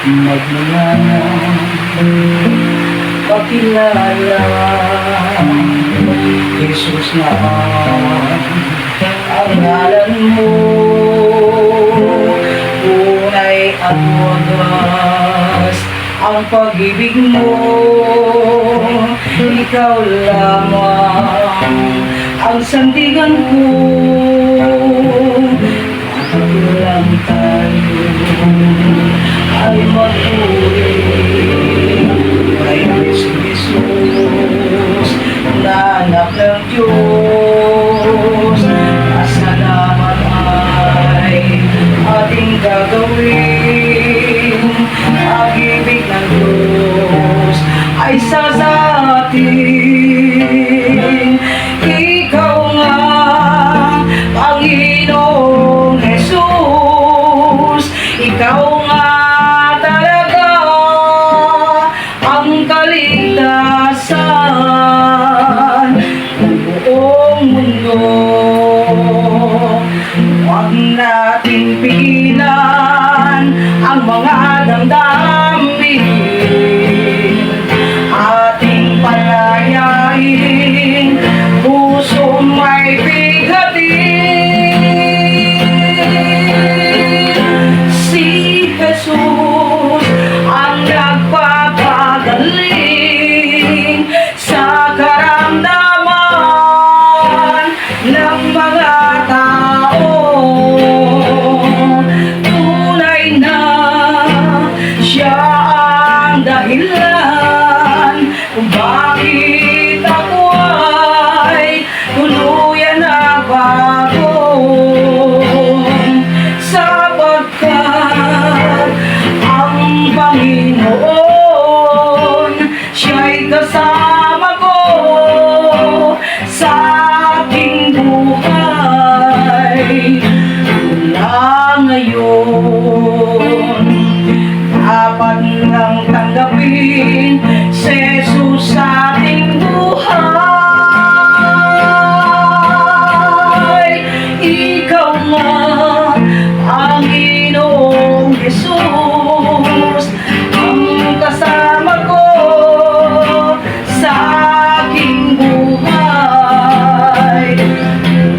Magmana Pakilala. Jesus na Ang ngalan mo. Tunay at wagas Ang pag-ibig mo. Ikaw lamang Ang sandigan ko. At lang tayo pigilan ang mga damdamin. Body.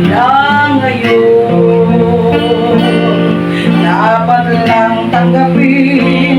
lang ngayon. Dapat lang tanggapin